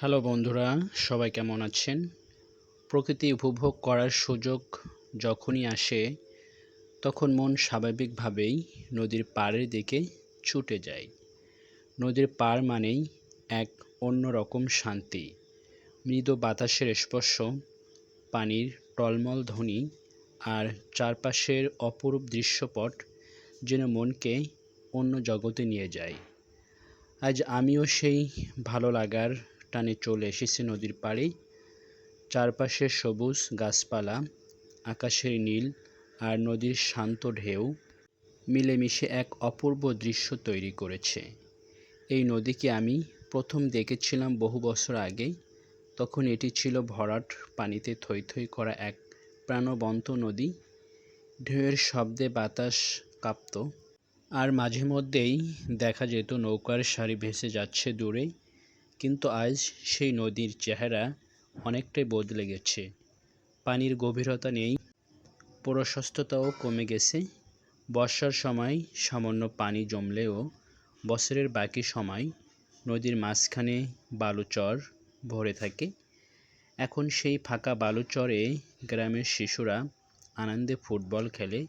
Hello বন্ধুরা, সবাই কেমন আছেন? প্রকৃতি উপভোগ করার সুযোগ যখনই আসে, তখন মন স্বাভাবিকভাবেই নদীর পাড়ের দিকে ছুটে যায়। নদীর পাড় মানেই এক অন্যরকম শান্তি। মৃদু বাতাসের স্পর্শ, পানির টলমল ধ্বনি আর চারপাশের অপরূপ দৃশ্যপট যেন মনকে অন্য জগতে নিয়ে যায়। আজ আমিও সেই ভালো লাগার টানে চলে এসেছে নদীর পাড়ে। চারপাশে সবুজ গাছপালা, আকাশের নীল আর নদীর শান্ত ঢেউ মিলেমিশে এক অপূর্ব দৃশ্য তৈরি করেছে। এই নদীকে আমি প্রথম দেখেছিলাম বহু বছর আগে। তখন এটি ছিল ভরাট পানিতে থই থই করা এক প্রাণবন্ত নদী। ঢেউয়ের শব্দে বাতাস কাঁপত আর মাঝে মধ্যেই দেখা যেত নৌকার সারি ভেসে যাচ্ছে দূরে। কিন্তু আজ সেই নদীর চেহারা অনেকটাই বদলে গেছে। পানির গভীরতা নেই, প্রশস্ততাও কমে গেছে। বর্ষার সময় সামান্য পানি জমলেও বছরের বাকি সময় নদীর মাঝখানে বালুচর ভরে থাকে। এখন সেই ফাঁকা বালুচরে গ্রামের শিশুরা আনন্দে ফুটবল খেলে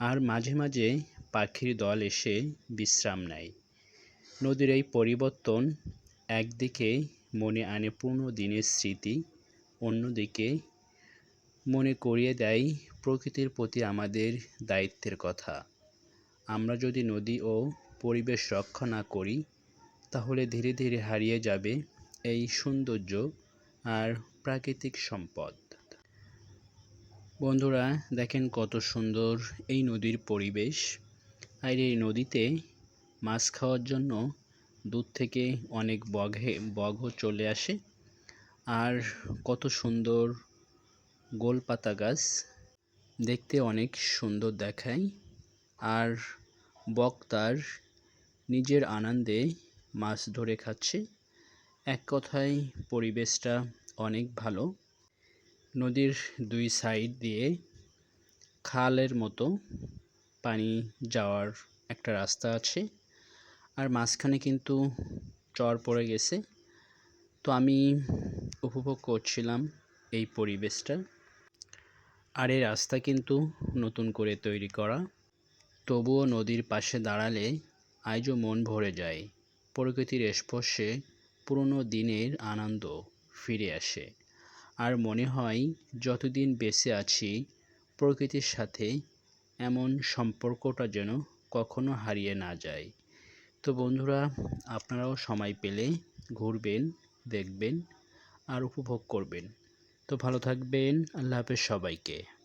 আর মাঝে মাঝে পাখির দল এসে বিশ্রাম নেয়। নদীর এই পরিবর্তন একদিকে মনে আনে পুরনো দিনের স্মৃতি, অন্যদিকে মনে করিয়ে দেয় প্রকৃতির প্রতি আমাদের দায়িত্বের কথা। আমরা যদি নদী ও পরিবেশ রক্ষা না করি, তাহলে ধীরে ধীরে হারিয়ে যাবে এই সৌন্দর্য আর প্রাকৃতিক সম্পদ। বন্ধুরা, দেখেন কত সুন্দর এই নদীর পরিবেশ। আর এই নদীতে মাছ খাওয়ার জন্য দূর থেকে অনেক বঘে বগও চলে আসে। আর কত সুন্দর গোলপাতা গাছ দেখতে অনেক সুন্দর দেখায়। আর বক তার নিজের আনন্দে মাছ ধরে খাচ্ছে। এক কথায় পরিবেশটা অনেক ভালো। নদীর দুই সাইড দিয়ে খালের মতো পানি যাওয়ার একটা রাস্তা আছে। আর মাঝখানে কিন্তু চর পড়ে গেছে। তো আমি উপভোগ করছিলাম এই পরিবেশটা। আর এই রাস্তা কিন্তু নতুন করে তৈরি করা। তবুও নদীর পাশে দাঁড়ালে আজও মন ভরে যায়। প্রকৃতির স্পর্শে পুরনো দিনের আনন্দ ফিরে আসে। আর মনে হয় যতদিন বেঁচে আছি, প্রকৃতির সাথে এমন সম্পর্কটা যেন কখনো হারিয়ে না যায়। তো বন্ধুরা, আপনারাও সময় পেলে ঘুরবেন, দেখবেন আর উপভোগ করবেন। তো ভালো থাকবেন, আল্লাহ হাফেজ সবাইকে।